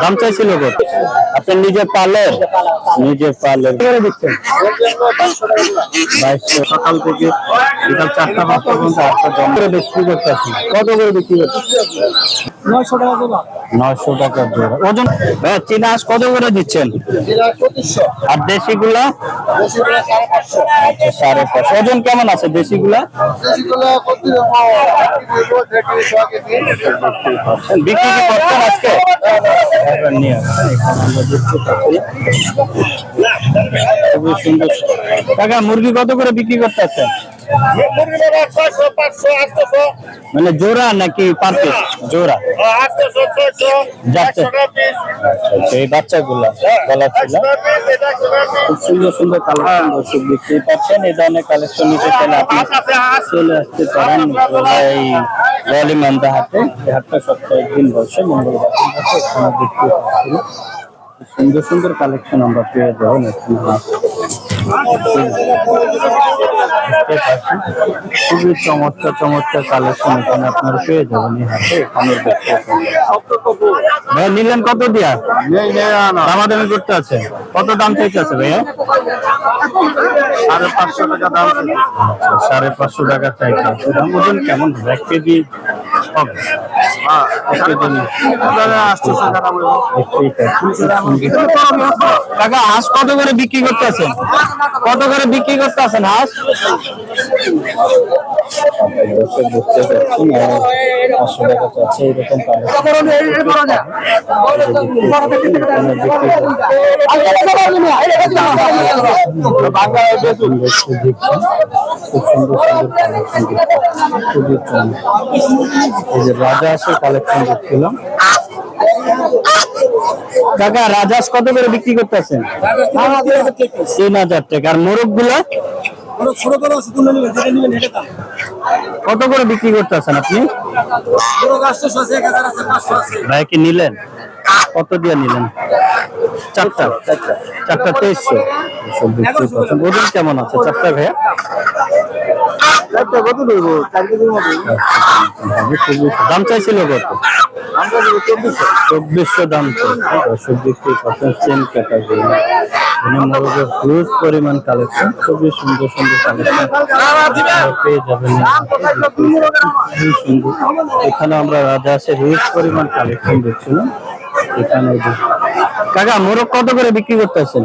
দাম চাইছিল আপনার আপনি নিজে নিজের নিজে পালেন কি করে দিচ্ছেন সকাল থেকে বিকাল চারটা পাঁচটা পর্যন্ত আটটা দাম করে বিক্রি করতে কত করে বিক্রি করতে নয়শো টাকা জোড়া। নয়শো টাকার জোড়া। ওজন কত করে দিচ্ছেন? আর দেশিগুলা? দেশিগুলো সাড়ে পাঁচশো। ওজন কেমন আছে দেশিগুলো? কত বিক্রি কি করছেন আজকে? খুবই সুন্দর। কাকা মুরগি কত করে বিক্রি করতে আছেন মানে জোড়া নাকি পার পিস জোড়া। আচ্ছা এই বাচ্চাগুলা ছিল। খুব সুন্দর সুন্দর কালেকশন দর্শক দেখতে পাচ্ছেন। এই ধরনের কালেকশন নিতে চাইলে আপনি চলে আসতে পারেন এই রলিমান্দা হাটে। এই হাটটা সপ্তাহে একদিন বসে মঙ্গলবার দিন বসে দেখতে পাচ্ছি সুন্দর সুন্দর কালেকশন আমরা পেয়ে যাব খুবই চমৎকার চমৎকার কালেকশন এখানে আপনারা পেয়ে যাবেন এই হাটে। এখানে দেখতে নিলেন কত দিয়া? দামাদামি করতে আছে। কত দাম চাইতে আছে ভাইয়া? সাড়ে পাঁচশো টাকা দাম আচ্ছা, সাড়ে পাঁচশো টাকা চাইতে আছে। দাম ওজন কেমন? এক কেজি? টাকা হাঁস কত করে বিক্রি করতে আছেন? কত করে বিক্রি করতে আছেন হাঁস? রাজা আসে কালেকশন দেখছিলাম কাকা রাজাস কত করে বিক্রি করতেছেন তিন হাজার টাকা। আর মোরগগুলা ছোট বড় আছে নেবেন যেটা নেবেন এটা দাম। কত করে বিক্রি করতেছেন আপনি? বড় আছে এক হাজার আছে পাঁচশো আছে। ভাই কি নিলেন? কত দিয়ে নিলেন? চারটা। চারটা তেইশশো। এসব ওজন কেমন আছে? চারটা ভাইয়া? কত দেবো চার কেজির মতো। দাম চাইছিল কত? চব্বিশশো। দাম সেম ক্যাটাগরি মানে মোরগের হিউজ পরিমাণ কালেকশন খুবই সুন্দর সুন্দর কালেকশন পেয়ে যাবেন। খুবই সুন্দর। এখানে আমরা হিউজ পরিমাণ কালেকশন দেখছিলাম। এখানে কাকা মোরগ কত করে বিক্রি করতেছেন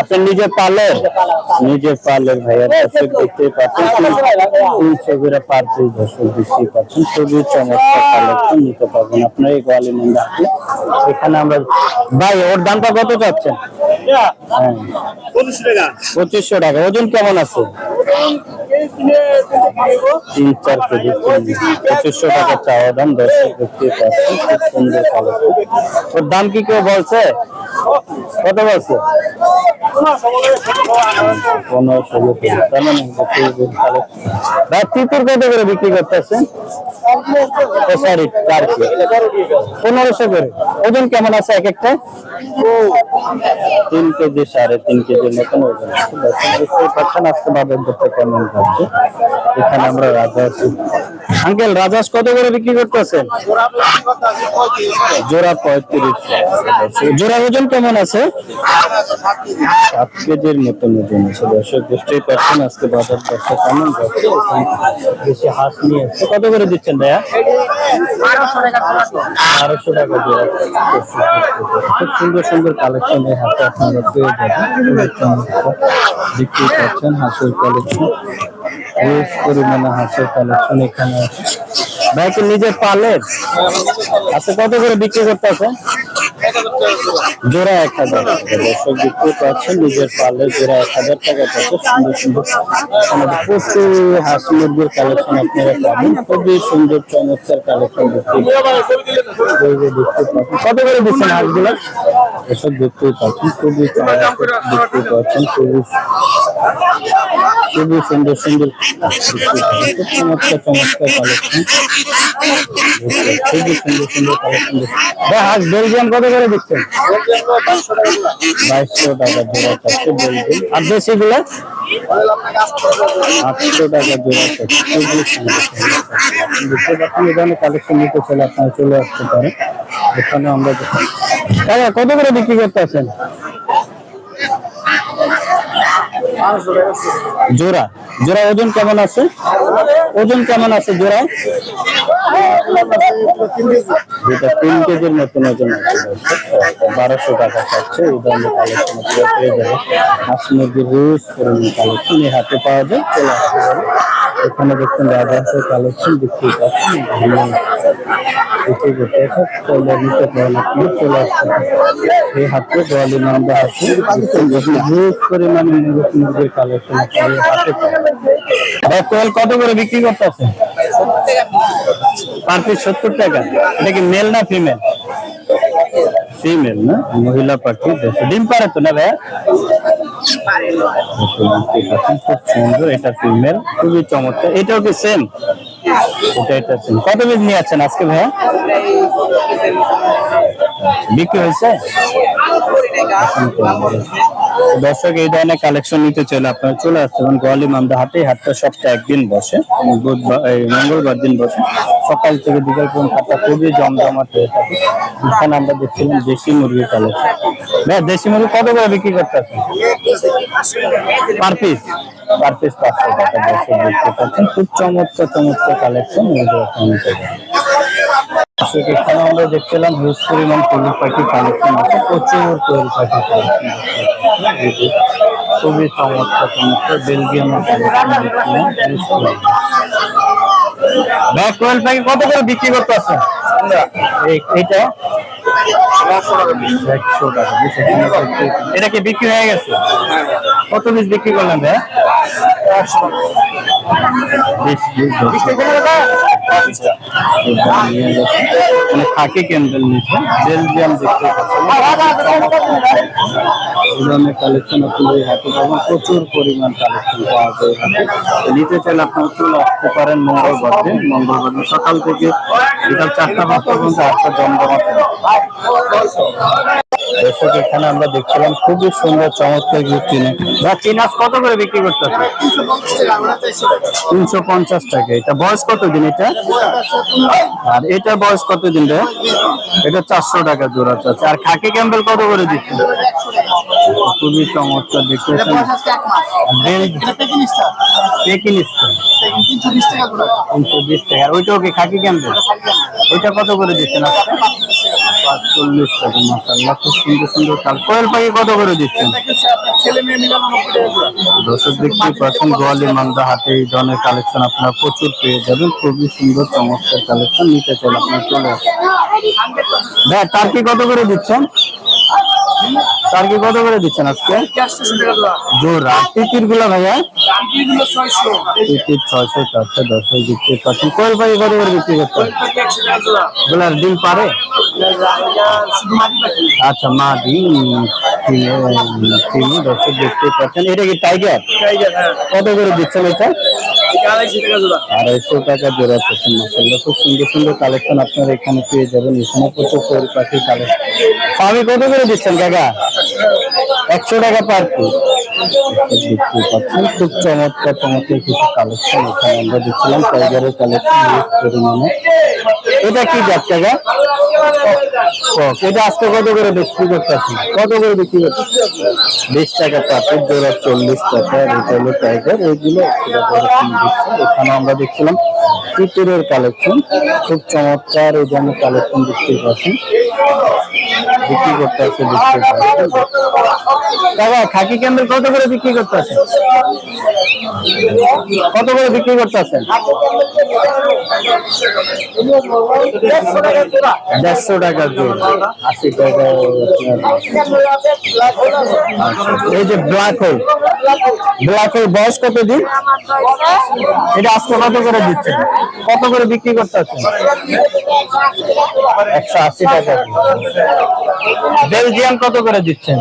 আপনি নিজে পার্লার নিজের পার্লার ভাইয়া দর্শক দেখতে পাচ্ছেন তিনশো করে পার পিস দর্শক দেখতে পাচ্ছেন খুবই চমৎকার কালেকশন নিতে পারবেন আপনার এই গোয়ালি মন্দির আসলে এখানে আমরা ভাই ওর দামটা কত চাচ্ছেন? হ্যাঁ। পঁচিশশো টাকা ওজন কেমন আছে? তিন চার কেজি পঁচিশশো টাকা চাওয়া দাম, দর্শক দেখতে পাচ্ছি খুব সুন্দর ওর দাম কি কেউ বলছে? কত বলছে? পনেরো ষোলো মানে করে বিক্রি করতেছেন? সরি চার কেজি। পনেরোশো করে। ওজন কেমন আছে এক একটা? তিন কেজি সাড়ে তিন কেজির মতন ওজন আছে। বুঝতেই পারছেন, আজকে বাজার দরটা কেমন যাচ্ছে? এখানে আমরা রাজা আছি। আঙ্কেল রাজাস কত করে বিক্রি করতেছেন? জোড়া পঁয়ত্রিশ। জোড়া ওজন কেমন আছে? সাত কেজির মতন ওজন আছে। দর্শক, বুঝতেই পারছেন, আজকে বাজার দরটা কেমন বেশি হাঁস নিয়ে কত করে দিচ্ছেন ভাইয়া? বারোশো টাকা জোড়া। খুব সুন্দর সুন্দর কালেকশন এই হাতে আপনারা পেয়ে যাবেন। দেখতেই পাচ্ছেন হাঁসের কালেকশন বেশ পরিমাণে হাঁসের কালেকশন এখানে। আছে ভাই, কি নিজে পালেন আচ্ছা কত করে বিক্রি করতে আছে? জোড়া এক হাজার দর্শক দেখতে পাচ্ছেন, নিজের পালে জোড়া এক হাজার টাকা পাচ্ছে সুন্দর সুন্দর আমাদের প্রচুর হাঁস মুরগির কালেকশন আপনারা পাবেন। খুবই সুন্দর চমৎকার কালেকশন পাচ্ছেন। কত করে দিচ্ছেন হাঁসগুলো? এসব দেখতেই পাচ্ছেন, খুবই দেখতে পাচ্ছেন, খুবই খুবই সুন্দর সুন্দর চমৎকার চমৎকার কালেকশন খুবই সুন্দর সুন্দর কালেকশন হাঁস বেলজিয়াম কত করে দিচ্ছেন বাইশশো টাকা জোড়া চাচ্ছে বেলজিয়াম। আর দেশিগুলো আটশো টাকা সুন্দর কালেকশন। নিতে চলে আপনারা চলে আসতে পারেন। এখানে কত করে বিক্রি করতে আছেন জোড়া। জোড়া ওজন কেমন আছে? ওজন কেমন আছে জোড়া যেটা তিন কেজির মতন বারোশো টাকা ধরনের কালেকশন হাঁস মুরগির কালেকশন এই হাতে পাওয়া যায়, চলে আসতে পারে এখানে দেখছেন রাজহাঁসের কালেকশন বিক্রি ভালো বিক্রি চলে এই হাতে গোয়ালি নাম্বার আছে পরিমাণে হাতে কোয়েল কত করে বিক্রি করতেছে? পার পিস সত্তর টাকা। এটা কি মেল না ফিমেল ফিমেল না? মহিলা পাখি ডিম পারে তো না ভাইয়া? খুব সুন্দর, এটা ফিমেল খুবই চমৎকার। এটাও কি সেম এটা এটা সেম কত পিস নিয়ে আছেন আজকে ভাইয়া? বিক্রি হয়েছে। দর্শক, এই ধরনের কালেকশন নিতে চলে আপনারা চলে আসতে পারেন গোয়ালি মান্দা হাটে। হাটটা সপ্তাহে একদিন বসে, বুধবার মঙ্গলবার দিন বসে। সকাল থেকে বিকাল পর্যন্ত হাটটা খুবই জমজমাট হয়ে থাকে। এখানে আমরা দেখছিলাম দেশি মুরগির কালেকশন ভাই দেশি মুরগি কত করে বিক্রি করতে আছে পার পিস পার পিস পাঁচশো টাকা দর্শক খুব চমৎকার চমৎকার কালেকশন এখানে আমরা দেখছিলাম হিউজ পরিমাণ কোয়েল পাখি কালেকশন আছে। প্রচুর কোয়েল পাখি কালেকশন খুবই চমৎকার চমৎকার কোয়েল পাখি কত করে বিক্রি করতে এখানে দেখতে- এটা কি বিক্রি হয়ে গেছে? কত পিস বিক্রি করলেন ভাই? মানে দেখতে কালেকশন প্রচুর পরিমাণ কালেকশন পাওয়া যায় নিতে চাইলে আপনারা চলে আসতে পারেন মঙ্গলবার দিন মঙ্গলবার দিন সকাল থেকে বিকাল চারটা পাঁচটা পর্যন্ত থাকে। দর্শক, এখানে আমরা দেখছিলাম খুবই সুন্দর, চমৎকার চিনে। চিনাস কত করে বিক্রি করতেছে তিনশো পঞ্চাশ টাকা। এটা বয়স কত দিন এটা? আর এটা বয়স কত দিন রে? এটা চারশো টাকা জোড়া চাচ্ছে। আর খাকি ক্যাম্বেল কত করে দিচ্ছে? খুবই চমৎকার দেখতেছেন। তিনশো বিশ টাকা। ওইটাও কি খাকি ক্যাম্বেল? ওইটা কত করে দিচ্ছেন? আজকে পাঁচচল্লিশ টাকা মাসাল্লাহ খুব সুন্দর সুন্দর কাল কোয়েল পাখি কত করে দিচ্ছেন? দর্শক দেখতে পাচ্ছেন গোয়ালি মালদা হাতে এই ধরনের কালেকশন আপনারা প্রচুর পেয়ে যাবেন। খুবই সুন্দর চমৎকার কালেকশন। নিতে চান আপনার চলে আসেন। ভাই টার্কি কত করে দিচ্ছেন? টার্কি কত করে দিচ্ছেন আজকে? টিকিটগুলো ভাইয়া? ছয়শো। চারশো দশশো দেখতে পাচ্ছেন কোয়েল পাখি কত করে বিক্রি গুলার ডিম পারে? আচ্ছা মা ডিম তিনি দর্শক দেখতে পাচ্ছেন এটা কি টাইগার? কত করে দিচ্ছেন এটা? আড়াইশো টাকা জোড়া পাচ্ছেন মাসাল্লাহ খুব সুন্দর সুন্দর কালেকশন আপনারা এখানে পেয়ে যাবেন। এখানে প্রচুর কোয়েল পাখির কালেকশন। আমি কত করে দিচ্ছেন কাকা একশো টাকা পার দেখতে পাচ্ছেন, খুব চমৎকার চমৎকার কিছু কালেকশন এখানে আমরা দেখছিলাম। টাইগারের কালেকশন পরিমাণে এটা কি যাক টাকা এটা আজকে কত করে বিক্রি করতেছি কত করে বিক্রি করতেছি বিশ টাকা পাটের জোড়া চল্লিশ টাকা এটা হলো টাইগার এইগুলো এখানে আমরা দেখছিলাম পিতরের কালেকশন। খুব চমৎকার এই ধরনের কালেকশন দেখতে পাচ্ছেন বিক্রি করতে আছে দেখতে পাচ্ছেন দাদা খাকি ক্যাম্বেল কত করে বিক্রি করতে আছে কত করে বিক্রি করতে আছেন? দেড়শো টাকা আশি টাকা এই যে ব্ল্যাক হোল ব্ল্যাক হোল বয়স কত দিন? এটা আজকে কত করে দিচ্ছেন? কত করে বিক্রি করতে আছেন? একশো আশি টাকা। বেলজিয়াম কত করে দিচ্ছেন?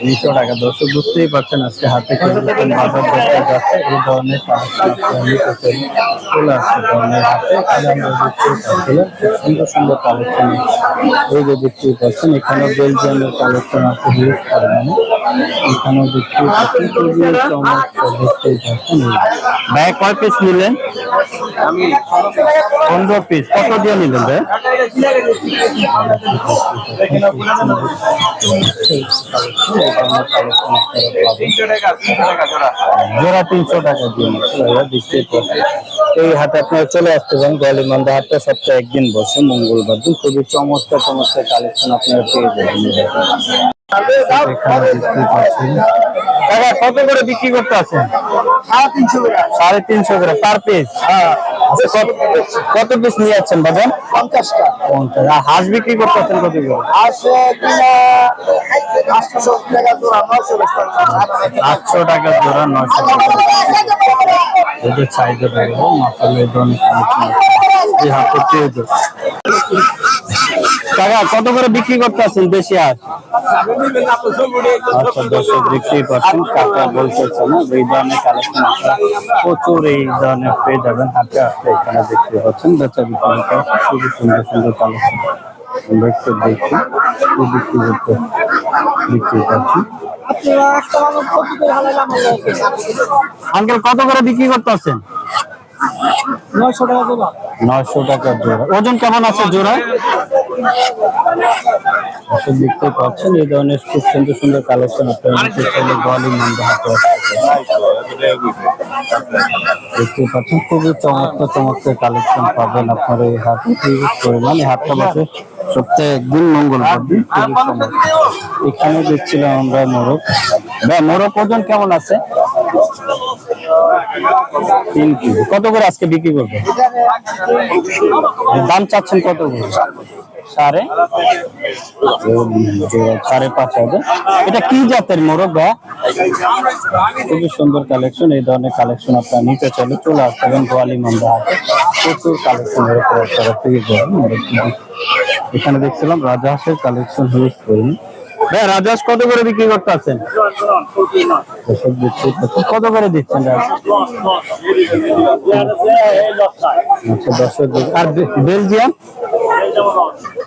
তিনশো টাকা। দর্শক বুঝতেই পারছেন আজকে হাতে বাজার দেখতে যাচ্ছে, এই ধরনের চলে আসছে ধরনের হাতে। সুন্দর সুন্দর কালেকশন এই যে দেখতেই পাচ্ছেন এখানে বেলজিয়ামের কালেকশন আছে, হিউজ পরিমাণে। পাচ্ছেন খুবই চমৎকার দেখতেই পাচ্ছেন ভাই কয় পিস নিলেন? আমি পনেরো পিস কত দিয়ে নিলেন জোড়া তিনশো টাকা দিয়ে দেখতেই এই হাটে আপনারা চলে আসতে পারেন গোয়ালিমান্দা হাটটা সপ্তাহে একদিন বসে, মঙ্গলবার দিন। খুবই চমৎকার চমৎকার কালেকশন আপনারা পেয়ে যাবেন। এখানে দাদা কত করে বিক্রি করতে আছেন সাড়ে তিনশো সাড়ে তিনশো করে পার পিস কত পিস নিয়ে যাচ্ছেন বাজার? পঞ্চাশটা। পঞ্চাশ। আর হাঁস বিক্রি করতে আছেন কত আটশো টাকা জোড়া নশো টাকা জোড়া নয়শো টাকা চাহিদা বেড়ে মাসালে এই হাতে পেয়ে টাকা কত করে বিক্রি করতে আছেন দেশি হাঁস? আচ্ছা দর্শক দেখতেই পাচ্ছেন কাকা বলতেছে না এই ধরনের কালেকশন আপনারা প্রচুর এই ধরনের পেয়ে যাবেন হাতে হাতে এখানে দেখতে পাচ্ছেন বেচা বিক্রি করে খুবই সুন্দর সুন্দর কালেকশন। আমরা একটু দেখি কি বিক্রি করতে বিক্রি পাচ্ছি আঙ্কেল কত করে বিক্রি করতে আছেন? নয়শো টাকা জোড়া। নয়শো টাকার জোড়া। ওজন কেমন আছে জোড়া আসলে দেখতে পাচ্ছেন, এই ধরনের খুব সুন্দর সুন্দর কালেকশন আপনার চলে গোয়ালি মন্দ হাতে দেখতে পাচ্ছেন, খুবই চমৎকার চমৎকার কালেকশন পাবেন আপনার এই হাট। পরিমাণ হাটটা বসে সপ্তাহে একদিন মঙ্গলবার দিন এখানে দেখছিলাম আমরা মোরগ। বা মোরগ ওজন কেমন আছে? তিন কেজি। কত করে আজকে বিক্রি করবে দাম চাচ্ছেন কত করে? সাড়ে সাড়ে পাঁচ হাজার এটা কি জাতের মোরগ বা খুবই সুন্দর কালেকশন এই ধরনের কালেকশন আপনার নিতে চাইলে চলে আসতে গোয়ালি মন্দা আছে প্রচুর কালেকশন এরকম এখানে দেখছিলাম রাজহাঁসের কালেকশন হয়েছে ভাই, রাজহাঁস কত করে বিক্রি করতে আছেন কত করে দিচ্ছেন আর বেলজিয়াম?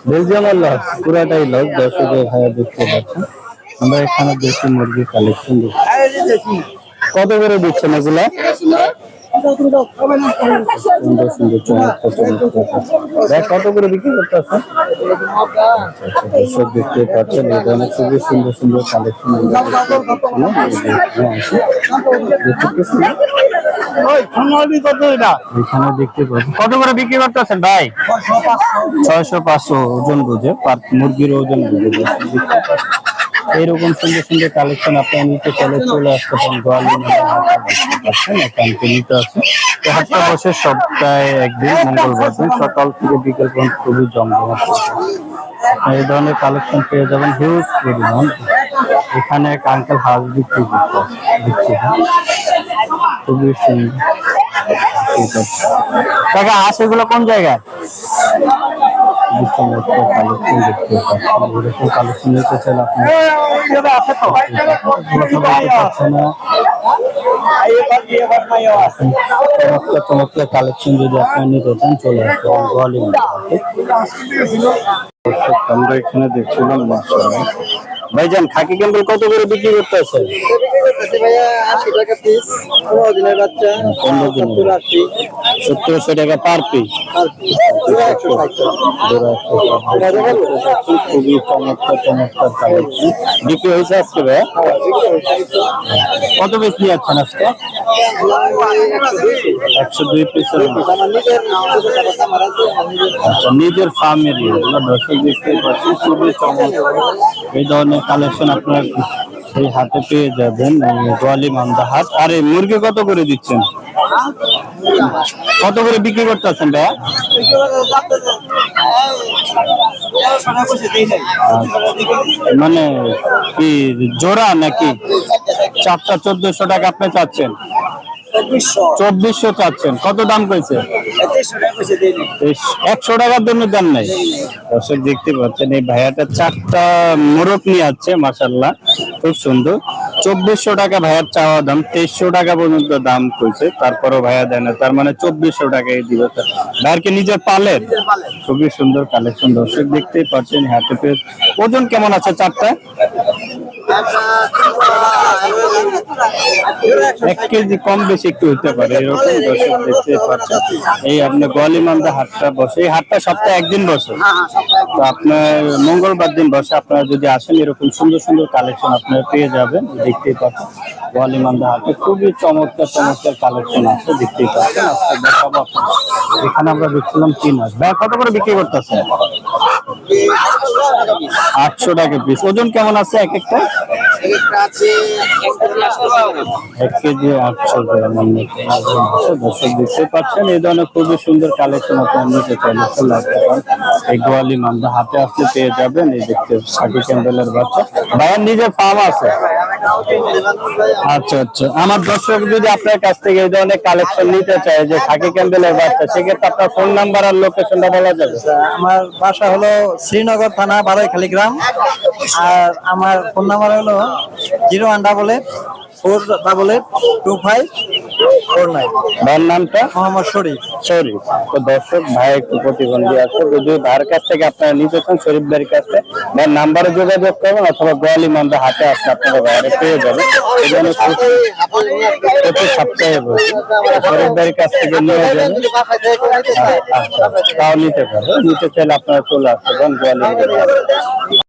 বেলজিয়ামের লস পুরাটাই লস দর্শকের ভাইয়া দেখতে পাচ্ছেন। আমরা এখানে দেশি মুরগি কালেকশন দেখি কত করে দিচ্ছেন এগুলা? সুন্দর সুন্দর চমৎকার কত করে বিক্রি করতে আচ্ছা, দর্শক দেখতে পাচ্ছেন খুবই সুন্দর সুন্দর কালেকশন এখানে দেখতে পাচ্ছেন কত করে বিক্রি করতেছেন ভাই? ছয়শো পাঁচশো ওজন বুঝে মুরগির ওজন বুঝে। এইরকম সুন্দর সুন্দর কালেকশন আপনারা নিতে চলে চলে আসতে পারেন। গোয়ালি পাচ্ছেন এখান থেকে নিতে আছে। হাটটা বসে সপ্তাহে একদিন, মঙ্গলবার দিন, সকাল থেকে বিকেল পর্যন্ত খুবই জমজমাট থাকে। এই ধরনের কালেকশন পেয়ে যাবেন হিউজ পরিমাণ। এখানে এক আঙ্কেল হাঁস বিক্রি করতে দিচ্ছে খুবই সুন্দর। আছে। কাকা, হাঁস এগুলো কোন জায়গায় চমৎকার কালেকশন দেখতে পাচ্ছেন এরকম কালেকশন নিতে চমৎকার চমৎকার কালেকশন যদি আপনারা নিতে চান চলে। দর্শক, আমরা এখানে দেখছিলাম। ভাইজান খাকি ক্যাম্বেল কত করে বিক্রি করতে আছে? ভাইয়া? আশি টাকা পিস পনেরো দিনের বাচ্চা পনেরো দিনের। সত্তর আশি। সত্তরশো টাকা পার পিস কত পিস নিয়ে যাচ্ছেন আজকে? একশো দুই নিজের আচ্ছা নিজের ফার্মের দর্শক পাচ্ছেন। খুবই চমৎকার। এই ধরনের কালেকশন আপনারা এই হাতে পেয়ে যাবেন গোয়ালি মান্দা হাট আর এই মুরগি কত করে দিচ্ছেন? কত করে বিক্রি করতেছেন ভাইয়া? মানে কি জোড়া নাকি? চারটা চোদ্দশো টাকা আপনি চাচ্ছেন। চব্বিশশো। চাচ্ছেন। কত দাম কইছে? একশো টাকার জন্য দাম নাই? দর্শক দেখতে পাচ্ছেন এই ভাইয়াটা চারটা মোরগ নিয়ে যাচ্ছে মাসাল্লাহ খুব সুন্দর। চব্বিশশো টাকা ভাইয়ার চাওয়া দাম তেইশশো টাকা পর্যন্ত দাম কইছে। তারপরও ভাইয়া দেয় না তার মানে চব্বিশশো টাকায় দিবে। ভাইয়ারকে নিজের পালের? খুবই সুন্দর কালেকশন। দর্শক দেখতেই পাচ্ছেন হাতে পেয়ে। ওজন কেমন আছে চারটা এক কেজি কম বেশি একটু হতে পারে এরকম দর্শক দেখতে পাচ্ছেন। এই আপনার গোয়ালিমান্দা হাটটা বসে এই হাটটা সপ্তাহে একদিন বসে। তো আপনার মঙ্গলবার দিন বসে আপনারা যদি আসেন এরকম সুন্দর সুন্দর কালেকশন আপনারা পেয়ে যাবেন দেখতেই পাচ্ছেন। গোয়ালিমান্দা হাটে খুবই চমৎকার চমৎকার কালেকশন আছে দেখতেই পাচ্ছেন। আজকে দেখাবো এখানে আমরা দেখছিলাম তিন হাজার কত করে বিক্রি করতেছেন? আটশো টাকা পিস ওজন কেমন আছে এক একটা? এক কেজি আটশো গ্রাম আমরা দর্শক দেখতে পাচ্ছেন এই ধরনের খুবই সুন্দর কালেকশন আপনার নিতে চাইলে চলে আসতে এই গোয়ালি মান্দা হাতে আসলে পেয়ে যাবেন এই দেখতে সাকি ক্যান্ডেলের বাচ্চা। ভাইয়ের নিজের ফার্ম আছে? আচ্ছা আচ্ছা। আমার দর্শক যদি আপনার কাছ থেকে এই ধরনের কালেকশন নিতে চায় যে খাকি ক্যান্ডেলের বাচ্চা সেক্ষেত্রে আপনার ফোন নাম্বার আর লোকেশনটা বলা যাবে। আমার বাসা হলো শ্রীনগর থানা বারাইখালী গ্রাম। আর আমার ফোন নাম্বার হলো zero one double eight four double eight two five four nine ভাইয়ের নামটা? মোহাম্মদ শরীফ। শরীফ। তো দর্শক ভাই একটু প্রতিবন্ধী আছে যদি ভাইয়ের কাছ থেকে আপনারা নিতে চান শরীফ ভাইয়ের কাছ থেকে। ভাইয়ের নাম্বারে যোগাযোগ করবেন অথবা গোয়ালি মান্দা হাতে আসলে আপনারা বাইরে পেয়ে যাবেন। এই জন্য প্রতি- সপ্তাহে শরীফ ভাইয়ের কাছ থেকে নিয়ে যাবেন। আচ্ছা তাও নিতে পারবেন। নিতে চাইলে আপনারা চলে আসতে পারেন গোয়ালি।